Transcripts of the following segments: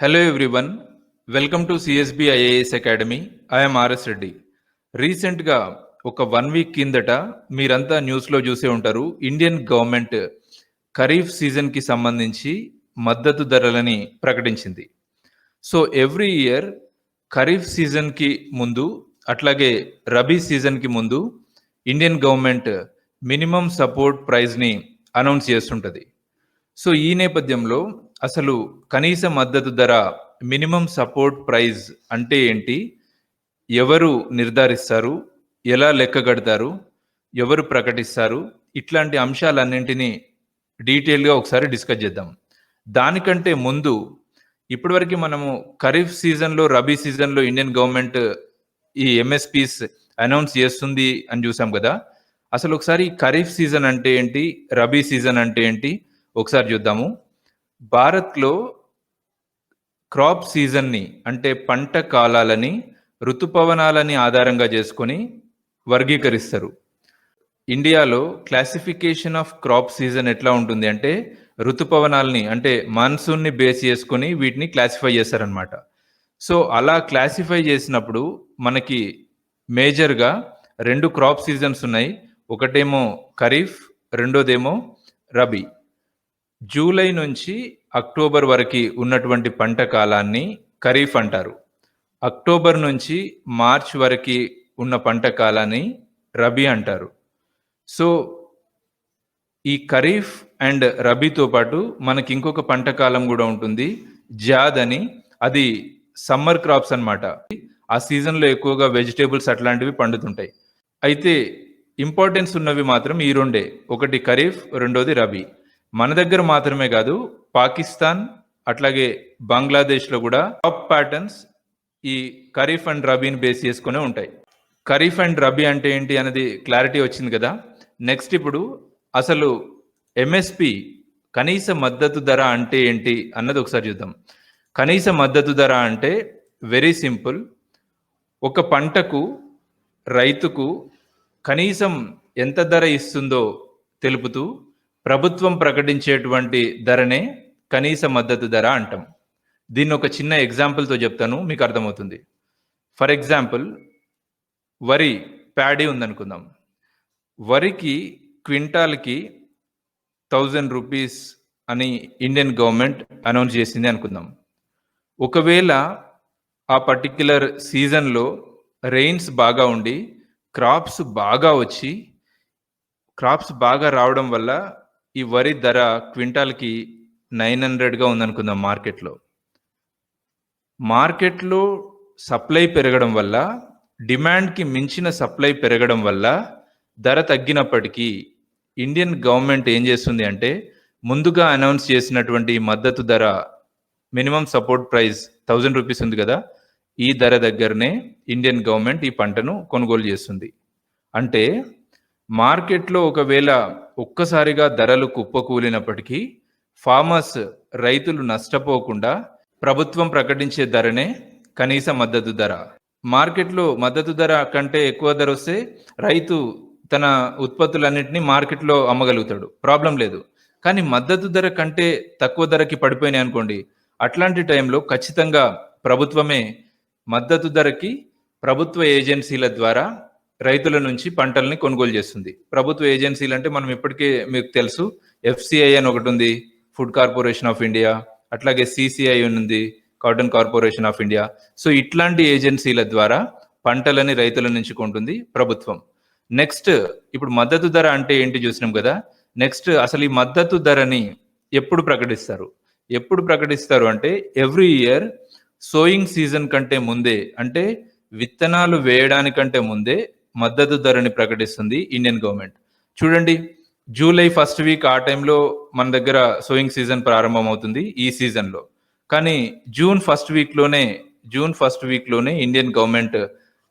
Hello everyone, welcome to CSB IAS academy I'm RS Reddy రీసెంట్గా ఒక one week కిందట మీరంతా న్యూస్లో చూసే ఉంటారు ఇండియన్ గవర్నమెంట్ ఖరీఫ్ సీజన్కి సంబంధించి మద్దతు ధరలని ప్రకటించింది. సో ఎవ్రీ ఇయర్ ఖరీఫ్ సీజన్కి ముందు అట్లాగే రబీ సీజన్కి ముందు ఇండియన్ గవర్నమెంట్ మినిమం సపోర్ట్ ప్రైజ్ని అనౌన్స్ చేస్తుంటుంది. సో ఈ నేపథ్యంలో అసలు కనీస మద్దతు ధర మినిమం సపోర్ట్ ప్రైజ్ అంటే ఏంటి? ఎవరు నిర్ధారిస్తారు? ఎలా లెక్క కడతారు? ఎవరు ప్రకటిస్తారు? ఇట్లాంటి అంశాలన్నింటినీ డీటెయిల్గా ఒకసారి డిస్కస్ చేద్దాం. దానికంటే ముందు ఇప్పటివరకు మనము ఖరీఫ్ సీజన్లో రబీ సీజన్లో ఇండియన్ గవర్నమెంట్ ఈ ఎంఎస్పీస్ అనౌన్స్ చేస్తుంది అని చూసాం కదా. అసలు ఒకసారి ఖరీఫ్ సీజన్ అంటే ఏంటి? రబీ సీజన్ అంటే ఏంటి? ఒకసారి చూద్దాము. భారత్లో క్రాప్ సీజన్ని అంటే పంట కాలాలని ఋతుపవనాలని ఆధారంగా చేసుకొని వర్గీకరిస్తారు. ఇండియాలో క్లాసిఫికేషన్ ఆఫ్ క్రాప్ సీజన్ ఎట్లా ఉంటుంది అంటే ఋతుపవనాలని అంటే మాన్సూన్ని బేస్ చేసుకొని వీటిని క్లాసిఫై చేస్తారనమాట సో అలా క్లాసిఫై చేసినప్పుడు మనకి మేజర్గా రెండు క్రాప్ సీజన్స్ ఉన్నాయి. ఒకటేమో ఖరీఫ్ రెండోదేమో రబీ. జూలై నుంచి అక్టోబర్ వరకు ఉన్నటువంటి పంట కాలాన్ని ఖరీఫ్ అంటారు. అక్టోబర్ నుంచి మార్చ్ వరకు ఉన్న పంట కాలాన్ని రబీ అంటారు. సో ఈ ఖరీఫ్ అండ్ రబీతో పాటు మనకి ఇంకొక పంట కాలం కూడా ఉంటుంది. జాద్ అని. అది సమ్మర్ క్రాప్స్ అన్నమాట. ఆ సీజన్లో ఎక్కువగా వెజిటేబుల్స్ అట్లాంటివి పండుతుంటాయి. అయితే ఇంపార్టెన్స్ ఉన్నవి మాత్రం ఈ రెండే. ఒకటి ఖరీఫ్ రెండోది రబీ. మన దగ్గర మాత్రమే కాదు పాకిస్తాన్ అట్లాగే బంగ్లాదేశ్లో కూడా టాప్ ప్యాటర్న్స్ ఈ ఖరీఫ్ అండ్ రబీని బేస్ చేసుకునే ఉంటాయి. ఖరీఫ్ అండ్ రబీ అంటే ఏంటి అనేది క్లారిటీ వచ్చింది కదా? నెక్స్ట్ ఇప్పుడు అసలు ఎంఎస్పి కనీస మద్దతు ధర అంటే ఏంటి అన్నది ఒకసారి చూద్దాం. కనీస మద్దతు ధర అంటే వెరీ సింపుల్ ఒక పంటకు రైతుకు కనీసం ఎంత ధర ఇస్తుందో తెలుపుతూ ప్రభుత్వం ప్రకటించేటువంటి ధరనే కనీస మద్దతు ధర అంటాం. దీన్ని ఒక చిన్న ఎగ్జాంపుల్తో చెప్తాను మీకు అర్థమవుతుంది. ఫర్ ఎగ్జాంపుల్ వరి ప్యాడీ ఉందనుకుందాం. వరికి క్వింటాల్కి థౌజండ్ రూపీస్ అని ఇండియన్ గవర్నమెంట్ అనౌన్స్ చేసింది అనుకుందాం. ఒకవేళ ఆ పర్టిక్యులర్ సీజన్లో రెయిన్స్ బాగా ఉండి క్రాప్స్ బాగా వచ్చి క్రాప్స్ బాగా రావడం వల్ల ఈ వరి ధర క్వింటాల్కి నైన్ హండ్రెడ్గా ఉందనుకుందాం మార్కెట్లో. మార్కెట్లో సప్లై పెరగడం వల్ల డిమాండ్కి మించిన సప్లై పెరగడం వల్ల ధర తగ్గినప్పటికీ ఇండియన్ గవర్నమెంట్ ఏం చేస్తుంది అంటే ముందుగా అనౌన్స్ చేసినటువంటి మద్దతు ధర minimum support price thousand rupees ఉంది కదా ఈ ధర దగ్గరనే ఇండియన్ గవర్నమెంట్ ఈ పంటను కొనుగోలు చేస్తుంది. అంటే మార్కెట్లో ఒకవేళ ఒక్కసారిగా ధరలు కుప్పకూలినప్పటికీ ఫార్మర్స్ రైతులు నష్టపోకుండా ప్రభుత్వం ప్రకటించే ధరనే కనీస మద్దతు ధర. మార్కెట్లో మద్దతు ధర కంటే ఎక్కువ ధర వస్తే రైతు తన ఉత్పత్తులన్నింటినీ మార్కెట్లో అమ్మగలుగుతాడు. ప్రాబ్లం లేదు. కానీ మద్దతు ధర కంటే తక్కువ ధరకి పడిపోయినాయి అనుకోండి అట్లాంటి టైంలో ఖచ్చితంగా ప్రభుత్వమే మద్దతు ధరకి ప్రభుత్వ ఏజెన్సీల ద్వారా రైతుల నుంచి పంటల్ని కొనుగోలు చేస్తుంది. ప్రభుత్వ ఏజెన్సీలు అంటే మనం ఇప్పటికే మీకు తెలుసు ఎఫ్సిఐ అని ఒకటి ఉంది ఫుడ్ కార్పొరేషన్ ఆఫ్ ఇండియా అట్లాగే సిసిఐ ఉంది cotton corporation of India. So ఇట్లాంటి ఏజెన్సీల ద్వారా పంటలని రైతుల నుంచి కొంటుంది ప్రభుత్వం. నెక్స్ట్ ఇప్పుడు మద్దతు ధర అంటే ఏంటి చూసినాం కదా? నెక్స్ట్ అసలు ఈ మద్దతు ధరని ఎప్పుడు ప్రకటిస్తారు? ఎప్పుడు ప్రకటిస్తారు అంటే ఎవ్రీ ఇయర్ సోయింగ్ సీజన్ కంటే ముందే అంటే విత్తనాలు వేయడానికంటే ముందే మద్దతు ధరని ప్రకటిస్తుంది ఇండియన్ గవర్నమెంట్. చూడండి జూలై ఫస్ట్ వీక్ ఆ టైంలో మన దగ్గర సోయింగ్ సీజన్ ప్రారంభం అవుతుంది ఈ సీజన్లో కానీ జూన్ ఫస్ట్ వీక్లోనే జూన్ ఫస్ట్ వీక్లోనే ఇండియన్ గవర్నమెంట్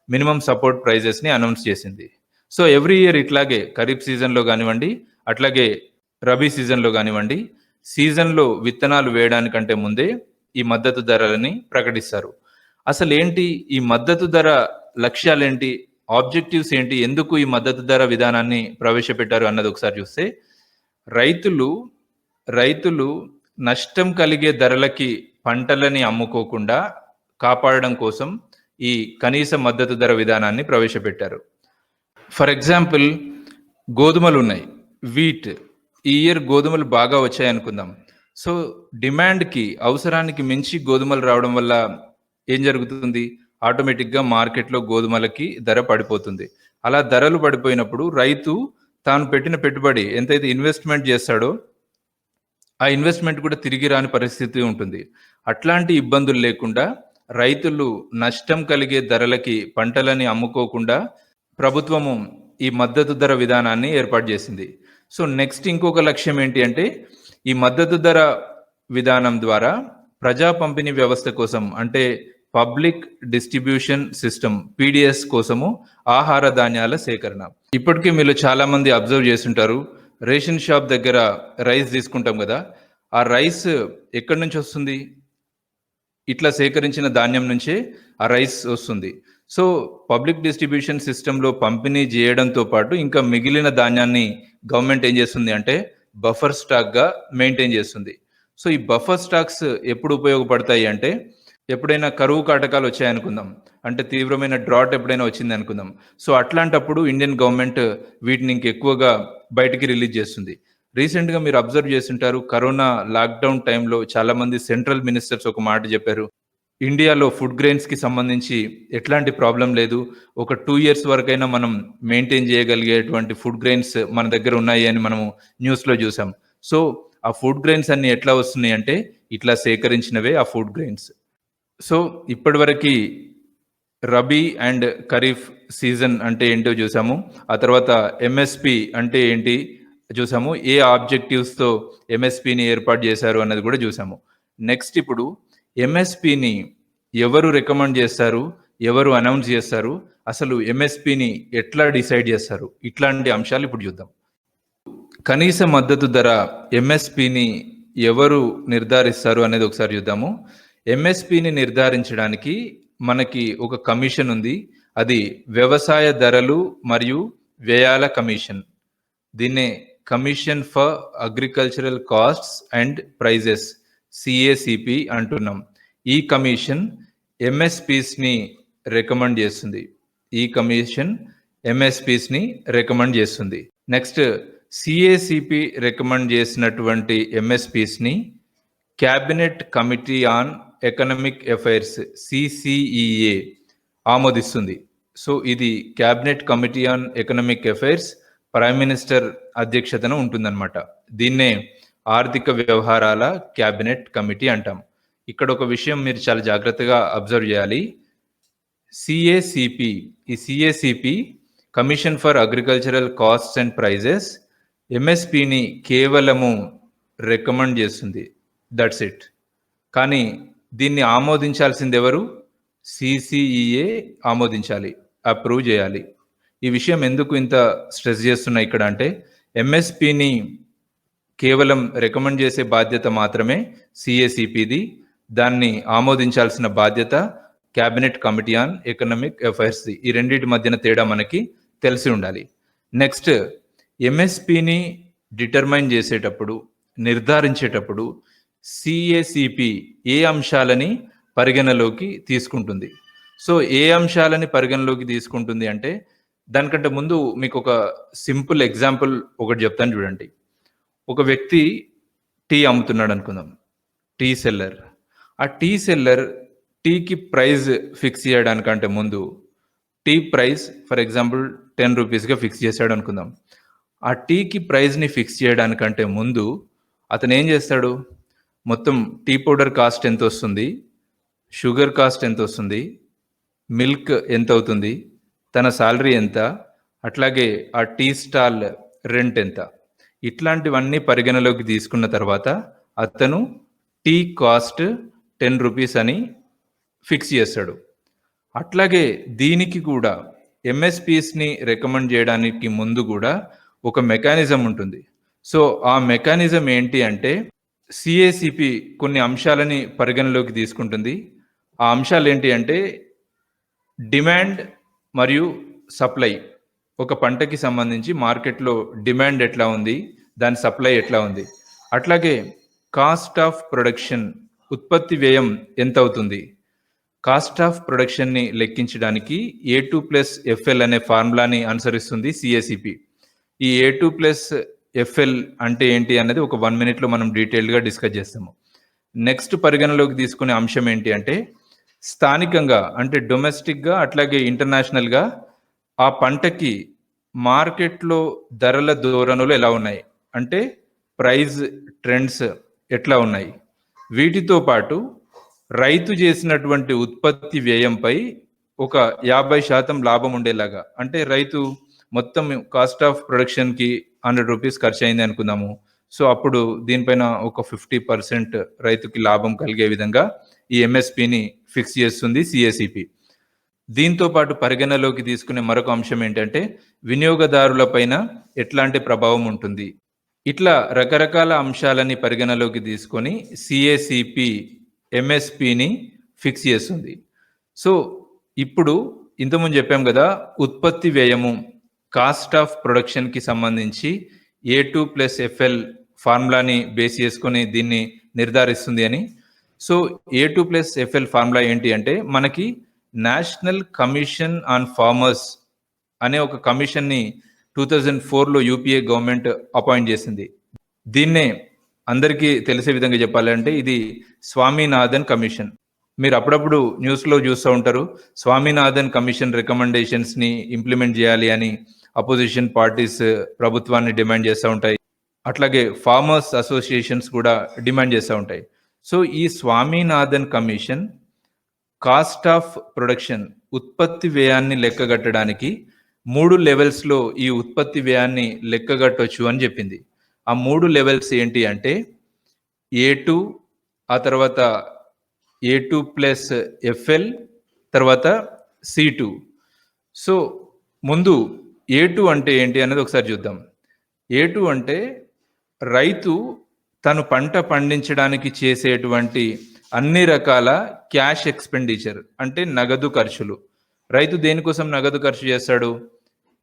మినిమం సపోర్ట్ ప్రైజెస్ని అనౌన్స్ చేసింది. సో ఎవ్రీ ఇయర్ ఇట్లాగే ఖరీఫ్ సీజన్లో కానివ్వండి అట్లాగే రబీ సీజన్లో కానివ్వండి సీజన్లో విత్తనాలు వేయడానికంటే ముందే ఈ మద్దతు ధరలని ప్రకటిస్తారు. అసలు ఏంటి ఈ మద్దతు ధర లక్ష్యాలేంటి? ఆబ్జెక్టివ్స్ ఏంటి? ఎందుకు ఈ మద్దతు ధర విధానాన్ని ప్రవేశపెట్టారు అన్నది ఒకసారి చూస్తే రైతులు రైతులు నష్టం కలిగే ధరలకి పంటలని అమ్ముకోకుండా కాపాడడం కోసం ఈ కనీస మద్దతు ధర విధానాన్ని ప్రవేశపెట్టారు. ఫర్ ఎగ్జాంపుల్ గోధుమలు ఉన్నాయి. వీట్ ఈ ఇయర్ గోధుమలు బాగా వచ్చాయి అనుకుందాం. సో డిమాండ్కి అవసరానికి మించి గోధుమలు రావడం వల్ల ఏం జరుగుతుంది? ఆటోమేటిక్గా మార్కెట్లో గోధుమలకి ధర పడిపోతుంది. అలా ధరలు పడిపోయినప్పుడు రైతు తాను పెట్టిన పెట్టుబడి ఎంతైతే ఇన్వెస్ట్మెంట్ చేస్తాడో ఆ ఇన్వెస్ట్మెంట్ కూడా తిరిగి రాని పరిస్థితి ఉంటుంది. అట్లాంటి ఇబ్బందులు లేకుండా రైతులు నష్టం కలిగే ధరలకి పంటలని అమ్ముకోకుండా ప్రభుత్వము ఈ మద్దతు ధర విధానాన్ని ఏర్పాటు చేసింది. సో నెక్స్ట్ ఇంకొక లక్ష్యం ఏంటి అంటే ఈ మద్దతు ధర విధానం ద్వారా ప్రజా పంపిణీ వ్యవస్థ కోసం అంటే పబ్లిక్ డిస్ట్రిబ్యూషన్ సిస్టమ్ పీడిఎస్ కోసము ఆహార ధాన్యాల సేకరణ. ఇప్పటికీ మీరు చాలా మంది అబ్జర్వ్ చేస్తుంటారు రేషన్ షాప్ దగ్గర రైస్ తీసుకుంటాం కదా ఆ రైస్ ఎక్కడి నుంచి వస్తుంది? ఇట్లా సేకరించిన ధాన్యం నుంచే ఆ రైస్ వస్తుంది. సో పబ్లిక్ డిస్ట్రిబ్యూషన్ సిస్టంలో పంపిణీ చేయడంతో పాటు ఇంకా మిగిలిన ధాన్యాన్ని గవర్నమెంట్ ఏం చేస్తుంది అంటే బఫర్ స్టాక్గా మెయింటైన్ చేస్తుంది. సో ఈ బఫర్ స్టాక్స్ ఎప్పుడు ఉపయోగపడతాయి అంటే ఎప్పుడైనా కరువు కాటకాలు వచ్చాయనుకుందాం అంటే తీవ్రమైన డ్రాట్ ఎప్పుడైనా వచ్చింది అనుకుందాం. సో అట్లాంటప్పుడు ఇండియన్ గవర్నమెంట్ వీటిని ఇంకెక్కువగా బయటికి రిలీజ్ చేస్తుంది. రీసెంట్గా మీరు అబ్జర్వ్ చేస్తుంటారు కరోనా లాక్డౌన్ టైంలో చాలా మంది సెంట్రల్ మినిస్టర్స్ ఒక మాట చెప్పారు. ఇండియాలో ఫుడ్ గ్రెయిన్స్కి సంబంధించి ఎట్లాంటి ప్రాబ్లం లేదు. ఒక టూ ఇయర్స్ వరకైనా మనం మెయింటైన్ చేయగలిగేటువంటి ఫుడ్ గ్రెయిన్స్ మన దగ్గర ఉన్నాయి అని మనము న్యూస్లో చూసాం. సో ఆ ఫుడ్ గ్రెయిన్స్ అన్ని ఎట్లా వస్తున్నాయి అంటే ఇట్లా సేకరించినవే ఆ ఫుడ్ గ్రెయిన్స్ సో ఇప్పటివరకు రబీ అండ్ ఖరీఫ్ సీజన్ అంటే ఏంటో చూసాము. ఆ తర్వాత ఎంఎస్పి అంటే ఏంటి చూసాము. ఏ ఆబ్జెక్టివ్స్తో ఎంఎస్పిని ఏర్పాటు చేశారు అన్నది కూడా చూసాము. నెక్స్ట్ ఇప్పుడు ఎంఎస్పిని ఎవరు రికమెండ్ చేస్తారు? ఎవరు అనౌన్స్ చేస్తారు? అసలు ఎంఎస్పిని ఎట్లా డిసైడ్ చేస్తారు? ఇట్లాంటి అంశాలు ఇప్పుడు చూద్దాం. కనీస మద్దతు ధర ఎంఎస్పిని ఎవరు నిర్ధారిస్తారు అనేది ఒకసారి చూద్దాము. ఎంఎస్పిని నిర్ధారించడానికి మనకి ఒక కమిషన్ ఉంది. అది వ్యవసాయ ధరలు మరియు వ్యయాల కమిషన్. దీన్నే commission for agricultural costs and prices CACP అంటున్నాం. ఈ కమిషన్ ఎంఎస్పిస్ని రికమెండ్ చేస్తుంది. ఈ కమిషన్ ఎంఎస్పిస్ని రికమెండ్ చేస్తుంది. నెక్స్ట్ సిఏసిపి రికమెండ్ చేసినటువంటి ఎంఎస్పిస్ని cabinet committee on economic affairs CCEA ఆమోదిస్తుంది. So ఇది cabinet committee on economic affairs prime minister అధ్యక్షతన ఉంటుందన్నమాట. దీన్నే ఆర్థిక వ్యవహారాల క్యాబినెట్ కమిటీ అంటాం. ఇక్కడ ఒక విషయం మీరు చాలా జాగ్రత్తగా అబ్జర్వ్ చేయాలి. సిఏసిపి ఈ CACP commission for agricultural costs and prices ఎంఎస్పిని కేవలము రికమెండ్ చేస్తుంది. దట్స్ ఇట్ కానీ దీన్ని ఆమోదించాల్సింది ఎవరు సిసిఈఏ ఆమోదించాలి అప్రూవ్ చేయాలి. ఈ విషయం ఎందుకు ఇంత స్ట్రెస్ చేస్తున్నా ఇక్కడ అంటే ఎంఎస్పిని కేవలం రికమెండ్ చేసే బాధ్యత మాత్రమే సిఏసిపిది దాన్ని ఆమోదించాల్సిన బాధ్యత క్యాబినెట్ కమిటీ ఆన్ ఎకనామిక్ అఫైర్స్ది ఈ రెండింటి మధ్యన తేడా మనకి తెలిసి ఉండాలి. నెక్స్ట్ ఎంఎస్పిని డిటర్మైన్ చేసేటప్పుడు నిర్ధారించేటప్పుడు సిఏసిపి ఏ అంశాలని పరిగణలోకి తీసుకుంటుంది? సో ఏ అంశాలని పరిగణలోకి తీసుకుంటుంది అంటే దానికంటే ముందు మీకు ఒక సింపుల్ ఎగ్జాంపుల్ ఒకటి చెప్తాను చూడండి. ఒక వ్యక్తి టీ అమ్ముతున్నాడు అనుకుందాం. Tea seller. ఆ టీ సెల్లర్ టీకి ప్రైస్ ఫిక్స్ చేయడానికంటే ముందు tea price for example ten రూపీస్గా fix చేశాడు అనుకుందాం. ఆ టీకి ప్రైస్ని ఫిక్స్ చేయడానికంటే ముందు అతను ఏం చేస్తాడు? మొత్తం టీ పౌడర్ కాస్ట్ ఎంత వస్తుంది షుగర్ కాస్ట్ ఎంత వస్తుంది మిల్క్ ఎంత అవుతుంది తన సాలరీ ఎంత? అట్లాగే ఆ టీ స్టాల్ రెంట్ ఎంత? ఇట్లాంటివన్నీ పరిగణలోకి తీసుకున్న తర్వాత అతను టీ కాస్ట్ టెన్ రూపీస్ అని ఫిక్స్ చేస్తాడు. అట్లాగే దీనికి కూడా ఎంఎస్పీస్ని రికమెండ్ చేయడానికి ముందు కూడా ఒక మెకానిజం ఉంటుంది. సో ఆ మెకానిజం ఏంటి అంటే సిఏసిపి కొన్ని అంశాలని పరిగణలోకి తీసుకుంటుంది. ఆ అంశాలు ఏంటి అంటే డిమాండ్ మరియు సప్లై. ఒక పంటకి సంబంధించి మార్కెట్లో డిమాండ్ ఎట్లా ఉంది దాని సప్లై ఎట్లా ఉంది. అట్లాగే కాస్ట్ ఆఫ్ ప్రొడక్షన్ ఉత్పత్తి వ్యయం ఎంత అవుతుంది. కాస్ట్ ఆఫ్ ప్రొడక్షన్ని లెక్కించడానికి ఏ టూ ప్లస్ ఎఫ్ఎల్ అనే ఫార్ములాని అనుసరిస్తుంది సిఏసిపి ఈ ఏ టూ ప్లస్ ఎఫ్ఎల్ అంటే ఏంటి అనేది ఒక వన్ మినిట్లో మనం డీటెయిల్డ్గా డిస్కస్ చేస్తాము. నెక్స్ట్ పరిగణలోకి తీసుకునే అంశం ఏంటి అంటే స్థానికంగా అంటే డొమెస్టిక్గా అట్లాగే ఇంటర్నేషనల్గా ఆ పంటకి మార్కెట్లో ధరల ధోరణులు ఎలా ఉన్నాయి? అంటే ప్రైజ్ ట్రెండ్స్ ఎట్లా ఉన్నాయి? వీటితో పాటు రైతు చేసినటువంటి ఉత్పత్తి వ్యయంపై ఒక యాభై శాతం లాభం ఉండేలాగా అంటే రైతు మొత్తం కాస్ట్ ఆఫ్ ప్రొడక్షన్కి హండ్రెడ్ రూపీస్ ఖర్చు అయింది అనుకుందాము సో అప్పుడు దీనిపైన ఒక ఫిఫ్టీ పర్సెంట్ రైతుకి లాభం కలిగే విధంగా ఈ ఎంఎస్పిని ఫిక్స్ చేస్తుంది సిఎసిపి దీంతో పాటు పరిగణలోకి తీసుకునే మరొక అంశం ఏంటంటే వినియోగదారులపైన ఎట్లాంటి ప్రభావం ఉంటుంది? ఇట్లా రకరకాల అంశాలని పరిగణలోకి తీసుకొని సిఏసిపి ఎంఎస్పిని ఫిక్స్ చేస్తుంది. సో ఇప్పుడు ఇంతకుముందు చెప్పాం కదా ఉత్పత్తి వ్యయము కాస్ట్ ఆఫ్ ప్రొడక్షన్కి సంబంధించి ఏ టూ ప్లస్ ఎఫ్ఎల్ ఫార్ములాని బేస్ చేసుకొని దీన్ని నిర్ధారిస్తుంది అని. So A two plus FL formula ఏంటి అంటే మనకి నేషనల్ కమిషన్ ఆన్ ఫార్మర్స్ అనే ఒక కమిషన్ని టూ థౌజండ్ ఫోర్లో యూపీఏ గవర్నమెంట్ అపాయింట్ చేసింది. దీన్నే అందరికీ తెలిసే విధంగా చెప్పాలంటే ఇది స్వామినాథన్ కమిషన్. మీరు అప్పుడప్పుడు న్యూస్లో చూస్తూ ఉంటారు స్వామినాథన్ కమిషన్ రికమెండేషన్స్ని ఇంప్లిమెంట్ చేయాలి అని అపోజిషన్ పార్టీస్ ప్రభుత్వాన్ని డిమాండ్ చేస్తూ ఉంటాయి. అట్లాగే ఫార్మర్స్ అసోసియేషన్స్ కూడా డిమాండ్ చేస్తూ ఉంటాయి. సో ఈ Swaminathan commission cost of production ఉత్పత్తి వ్యయాన్ని లెక్కగట్టడానికి మూడు లెవెల్స్లో ఈ ఉత్పత్తి వ్యయాన్ని లెక్కగట్టొచ్చు అని చెప్పింది. ఆ మూడు లెవెల్స్ ఏంటి అంటే ఏ టూ ఆ తర్వాత ఏ టూ ప్లస్ ఎఫ్ఎల్ తర్వాత సి టూ. సో ముందు ఏ టూ అంటే ఏంటి అనేది ఒకసారి చూద్దాం. ఏ టూ అంటే రైతు తను పంట పండించడానికి చేసేటువంటి అన్ని రకాల క్యాష్ ఎక్స్పెండిచర్ అంటే నగదు ఖర్చులు. రైతు దేనికోసం నగదు ఖర్చు చేస్తాడు?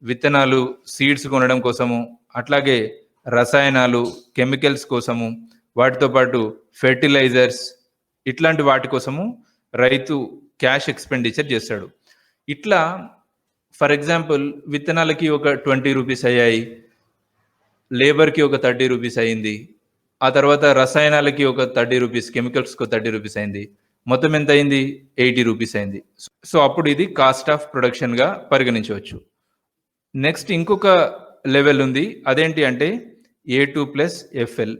విత్తనాలు సీడ్స్ కొనడం కోసము అట్లాగే రసాయనాలు కెమికల్స్ కోసము వాటితో పాటు ఫెర్టిలైజర్స్ ఇట్లాంటి వాటి కోసము రైతు క్యాష్ ఎక్స్పెండిచర్ చేస్తాడు. ఇట్లా ఫర్ ఎగ్జాంపుల్ విత్తనాలకి ఒక ట్వంటీ రూపీస్ అయ్యాయి లేబర్కి ఒక థర్టీ రూపీస్ అయింది ఆ తర్వాత రసాయనాలకి ఒక థర్టీ రూపీస్ కెమికల్స్కి థర్టీ రూపీస్ అయింది మొత్తం ఎంత అయింది ఎయిటీ రూపీస్ అయింది సో అప్పుడు ఇది కాస్ట్ ఆఫ్ ప్రొడక్షన్గా పరిగణించవచ్చు. నెక్స్ట్ ఇంకొక లెవెల్ ఉంది అదేంటి అంటే A two plus FL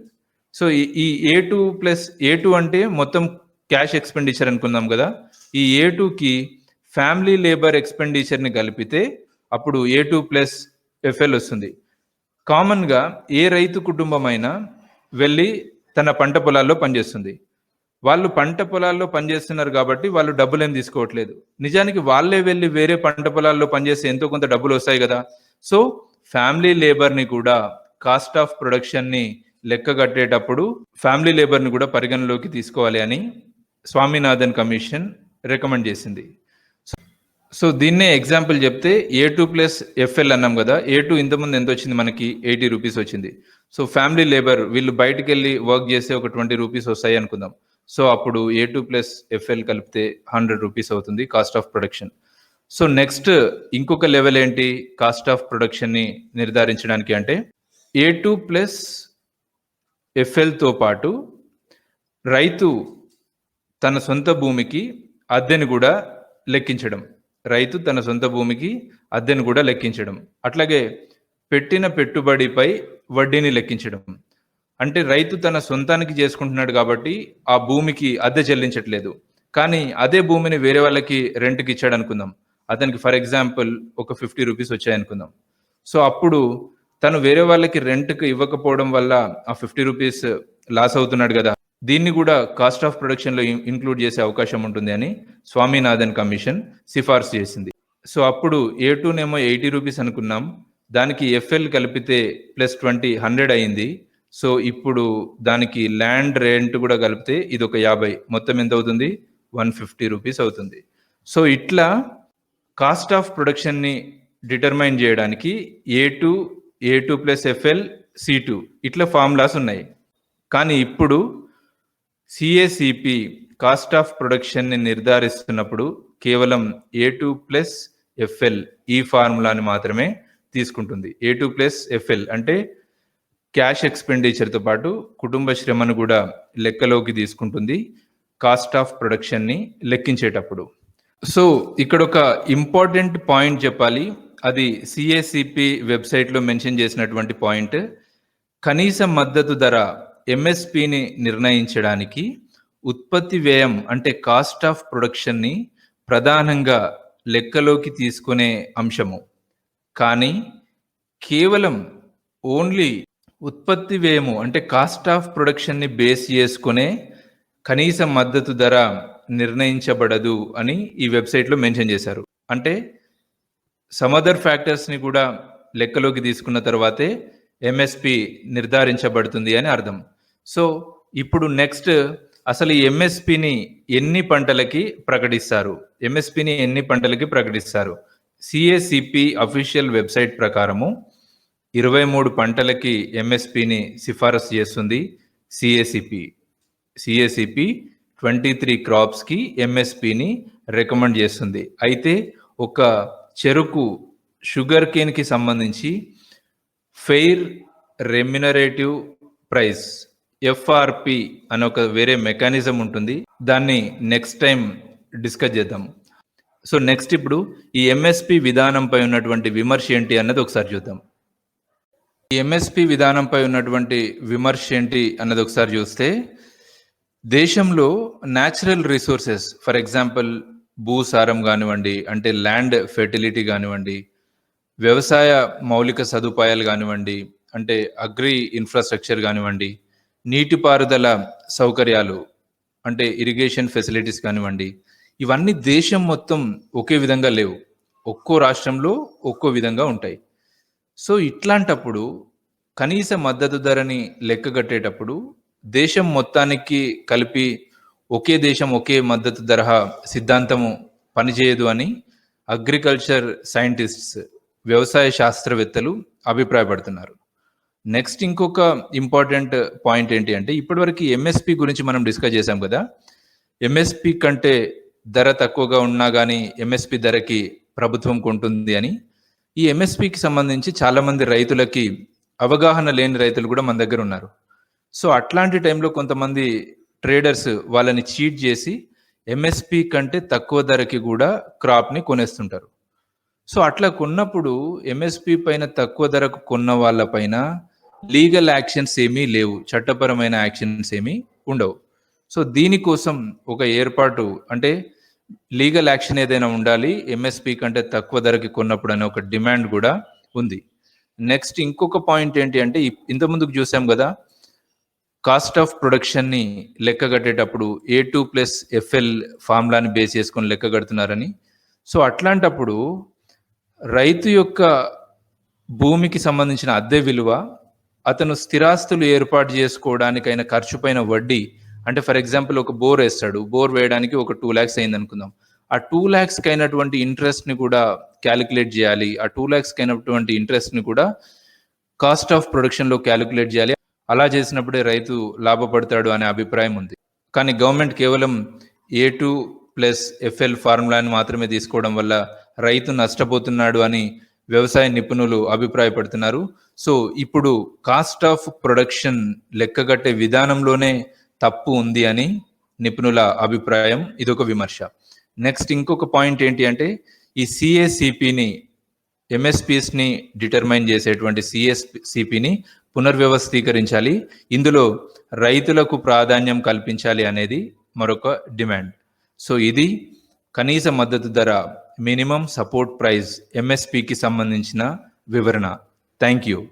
so ఈ A two plus A two అంటే మొత్తం క్యాష్ ఎక్స్పెండిచర్ అనుకుందాం కదా ఈ ఏ టూకి ఫ్యామిలీ లేబర్ ఎక్స్పెండిచర్ని కలిపితే అప్పుడు ఏ టూ ప్లస్ ఎఫ్ఎల్ వస్తుంది. కామన్గా ఏ రైతు కుటుంబం అయినా వెళ్ళి తన పంట పొలాల్లో పనిచేస్తుంది. వాళ్ళు పంట పొలాల్లో పనిచేస్తున్నారు కాబట్టి వాళ్ళు డబ్బులు ఏం తీసుకోవట్లేదు. నిజానికి వాళ్ళే వెళ్ళి వేరే పంట పొలాల్లో పనిచేస్తే ఎంతో కొంత డబ్బులు వస్తాయి కదా. సో ఫ్యామిలీ లేబర్ని కూడా కాస్ట్ ఆఫ్ ప్రొడక్షన్ని లెక్క కట్టేటప్పుడు ఫ్యామిలీ లేబర్ని కూడా పరిగణలోకి తీసుకోవాలి అని స్వామినాథన్ కమిషన్ రికమెండ్ చేసింది. సో దీన్నే ఎగ్జాంపుల్ చెప్తే ఏ టూ ప్లస్ ఎఫ్ఎల్ అన్నాం కదా. ఏ టూ ఇంతకుముందు ఎంత వచ్చింది? మనకి ఎయిటీ రూపీస్ వచ్చింది. సో ఫ్యామిలీ లేబర్ వీళ్ళు బయటకు వెళ్ళి వర్క్ చేస్తే ఒక ట్వంటీ రూపీస్ వస్తాయి అనుకుందాం. సో అప్పుడు ఏ టూ ప్లస్ ఎఫ్ఎల్ కలిపితే హండ్రెడ్ రూపీస్ అవుతుంది cost of production so next ఇంకొక లెవెల్ ఏంటి? కాస్ట్ ఆఫ్ ప్రొడక్షన్ని నిర్ధారించడానికి అంటే ఏ టూ ప్లస్ ఎఫ్ఎల్తో పాటు రైతు తన సొంత భూమికి అద్దెను కూడా లెక్కించడం. రైతు తన సొంత భూమికి అద్దెను కూడా లెక్కించడం. అట్లాగే పెట్టిన పెట్టుబడిపై వడ్డీని లెక్కించడం. అంటే రైతు తన సొంతానికి చేసుకుంటున్నాడు కాబట్టి ఆ భూమికి అద్దె చెల్లించట్లేదు. కానీ అదే భూమిని వేరే వాళ్ళకి రెంట్కి ఇచ్చాడు అనుకుందాం అతనికి ఫర్ ఎగ్జాంపుల్ ఒక ఫిఫ్టీ రూపీస్ వచ్చాయనుకుందాం. సో అప్పుడు తను వేరే వాళ్ళకి రెంట్కి ఇవ్వకపోవడం వల్ల ఆ ఫిఫ్టీ రూపీస్ లాస్ అవుతున్నాడు కదా. దీన్ని కూడా కాస్ట్ ఆఫ్ ప్రొడక్షన్లో ఇంక్లూడ్ చేసే అవకాశం ఉంటుంది అని స్వామినాథన్ కమిషన్ సిఫార్సు చేసింది. సో అప్పుడు ఏ టూనేమో ఎయిటీ రూపీస్ అనుకున్నాం. దానికి ఎఫ్ఎల్ కలిపితే ప్లస్ ట్వంటీ హండ్రెడ్ అయింది. సో ఇప్పుడు దానికి ల్యాండ్ రెంట్ కూడా కలిపితే ఇది ఒక యాభై. మొత్తం ఎంత అవుతుంది? వన్ ఫిఫ్టీ రూపీస్ అవుతుంది. సో ఇట్లా కాస్ట్ ఆఫ్ ప్రొడక్షన్ని డిటర్మైన్ చేయడానికి A two A two plus FL C two ఇట్లా ఫార్ములాస్ ఉన్నాయి. కానీ ఇప్పుడు సిఏసిపి కాస్ట్ ఆఫ్ ప్రొడక్షన్ని నిర్ధారిస్తున్నప్పుడు కేవలం ఏ టూ ప్లస్ ఎఫ్ఎల్ ఈ ఫార్ములాని మాత్రమే తీసుకుంటుంది. ఏ టూ ప్లస్ ఎఫ్ఎల్ అంటే క్యాష్ ఎక్స్పెండిచర్తో పాటు కుటుంబ శ్రమను కూడా లెక్కలోకి తీసుకుంటుంది కాస్ట్ ఆఫ్ ప్రొడక్షన్ని లెక్కించేటప్పుడు. సో ఇక్కడ ఒక ఇంపార్టెంట్ పాయింట్ చెప్పాలి. అది సిఏసిపి వెబ్సైట్లో మెన్షన్ చేసినటువంటి పాయింట్ కనీస మద్దతు ధర ఎంఎస్పిని నిర్ణయించడానికి ఉత్పత్తి వ్యయం అంటే కాస్ట్ ఆఫ్ ప్రొడక్షన్ని ప్రధానంగా లెక్కలోకి తీసుకునే అంశము. కానీ కేవలం ఓన్లీ ఉత్పత్తి వ్యయము అంటే కాస్ట్ ఆఫ్ ప్రొడక్షన్ని బేస్ చేసుకునే కనీస మద్దతు ధర నిర్ణయించబడదు అని ఈ వెబ్సైట్లో మెన్షన్ చేశారు. అంటే సమదర్ ఫ్యాక్టర్స్ని కూడా లెక్కలోకి తీసుకున్న తర్వాతే ఎంఎస్పి నిర్ధారించబడుతుంది అని అర్థం. సో ఇప్పుడు నెక్స్ట్ అసలు ఈ ఎంఎస్పిని ఎన్ని పంటలకి ప్రకటిస్తారు? ఎంఎస్పిని ఎన్ని పంటలకి ప్రకటిస్తారు? సిఏసిపి అఫీషియల్ వెబ్సైట్ ప్రకారము ఇరవై మూడు పంటలకి ఎంఎస్పిని సిఫారసు చేస్తుంది సిఏసిపి సిఏసిపి ట్వంటీ త్రీ క్రాప్స్కి ఎంఎస్పిని రికమెండ్ చేస్తుంది. అయితే ఒక చెరుకు షుగర్ కేన్కి సంబంధించి ఫెయిర్ రెమ్యునరేటివ్ ప్రైస్ ఎఫ్ఆర్పి అనే ఒక వేరే మెకానిజం ఉంటుంది. దాన్ని నెక్స్ట్ టైం డిస్కస్ చేద్దాం. సో నెక్స్ట్ ఇప్పుడు ఈ ఎంఎస్పి విధానంపై ఉన్నటువంటి విమర్శ ఏంటి అన్నది ఒకసారి చూద్దాం. ఈ ఎంఎస్పి విధానంపై ఉన్నటువంటి విమర్శ ఏంటి అన్నది ఒకసారి చూస్తే దేశంలో న్యాచురల్ రిసోర్సెస్ ఫర్ ఎగ్జాంపుల్ భూసారం కానివ్వండి అంటే ల్యాండ్ ఫెర్టిలిటీ కానివ్వండి వ్యవసాయ మౌలిక సదుపాయాలు కానివ్వండి అంటే అగ్రి ఇన్ఫ్రాస్ట్రక్చర్ కానివ్వండి నీటిపారుదల సౌకర్యాలు అంటే ఇరిగేషన్ ఫెసిలిటీస్ కానివ్వండి ఇవన్నీ దేశం మొత్తం ఒకే విధంగా లేవు. ఒక్కో రాష్ట్రంలో ఒక్కో విధంగా ఉంటాయి. సో ఇట్లాంటప్పుడు కనీస మద్దతు ధరని లెక్కగట్టేటప్పుడు దేశం మొత్తానికి కలిపి ఒకే దేశం ఒకే మద్దతు ధర సిద్ధాంతము పనిచేయదు అని అగ్రికల్చర్ సైంటిస్ట్స్ వ్యవసాయ శాస్త్రవేత్తలు అభిప్రాయపడుతున్నారు. నెక్స్ట్ ఇంకొక ఇంపార్టెంట్ పాయింట్ ఏంటి అంటే ఇప్పటివరకు ఎంఎస్పి గురించి మనం డిస్కస్ చేసాం కదా. ఎంఎస్పి కంటే ధర తక్కువగా ఉన్నా కానీ ఎంఎస్పి ధరకి ప్రభుత్వం కొంటుంది అని. ఈ ఎంఎస్పికి సంబంధించి చాలామంది రైతులకి అవగాహన లేని రైతులు కూడా మన దగ్గర ఉన్నారు. సో అట్లాంటి టైంలో కొంతమంది ట్రేడర్స్ వాళ్ళని చీట్ చేసి ఎంఎస్పి కంటే తక్కువ ధరకి కూడా క్రాప్ని కొనేస్తుంటారు. సో అట్లా కొన్నప్పుడు ఎంఎస్పి పైన తక్కువ ధరకు కొన్న వాళ్ళపైన లీగల్ యాక్షన్స్ ఏమీ లేవు చట్టపరమైన యాక్షన్స్ ఏమీ ఉండవు. సో దీనికోసం ఒక ఏర్పాటు అంటే లీగల్ యాక్షన్ ఏదైనా ఉండాలి ఎంఎస్పి కంటే తక్కువ ధరకి కొన్నప్పుడు అనే ఒక డిమాండ్ కూడా ఉంది. నెక్స్ట్ ఇంకొక పాయింట్ ఏంటి అంటే ఇంతకుముందుకు చూసాం కదా కాస్ట్ ఆఫ్ ప్రొడక్షన్ని లెక్క కట్టేటప్పుడు ఏ టూ ప్లస్ ఎఫ్ఎల్ ఫార్ములాని బేస్ చేసుకొని లెక్క కడుతున్నారని. సో అట్లాంటప్పుడు రైతు యొక్క భూమికి సంబంధించిన అద్దె విలువ అతను స్థిరాస్తులు ఏర్పాటు చేసుకోవడానికైనా ఖర్చు పైన వడ్డీ అంటే ఫర్ ఎగ్జాంపుల్ ఒక బోర్ వేస్తాడు బోర్ వేయడానికి ఒక టూ ల్యాక్స్ అయింది అనుకుందాం ఆ టూ ల్యాక్స్కి అయినటువంటి ఇంట్రెస్ట్ని కూడా క్యాలిక్యులేట్ చేయాలి. ఆ టూ ల్యాక్స్కి అయినటువంటి ఇంట్రెస్ట్ని కూడా కాస్ట్ ఆఫ్ ప్రొడక్షన్లో క్యాలిక్యులేట్ చేయాలి. అలా చేసినప్పుడే రైతు లాభపడతాడు అనే అభిప్రాయం ఉంది. కానీ గవర్నమెంట్ కేవలం ఏ టూ ప్లస్ ఎఫ్ఎల్ ఫార్ములాని మాత్రమే తీసుకోవడం వల్ల రైతు నష్టపోతున్నాడు అని వ్యవసాయ నిపుణులు అభిప్రాయపడుతున్నారు. సో ఇప్పుడు కాస్ట్ ఆఫ్ ప్రొడక్షన్ లెక్కగట్టే విధానంలోనే తప్పు ఉంది అని నిపుణుల అభిప్రాయం. ఇదొక విమర్శ. నెక్స్ట్ ఇంకొక పాయింట్ ఏంటి అంటే ఈ సిఏసిపిని ఎంఎస్పిఎస్ని డిటర్మైన్ చేసేటువంటి సిఎస్సిపిని పునర్వ్యవస్థీకరించాలి. ఇందులో రైతులకు ప్రాధాన్యం కల్పించాలి అనేది మరొక డిమాండ్ సో ఇది కనీస మద్దతు ధర మినిమం సపోర్ట్ ప్రైస్ ఎంఎస్పికి సంబంధించిన వివరణ. Thank you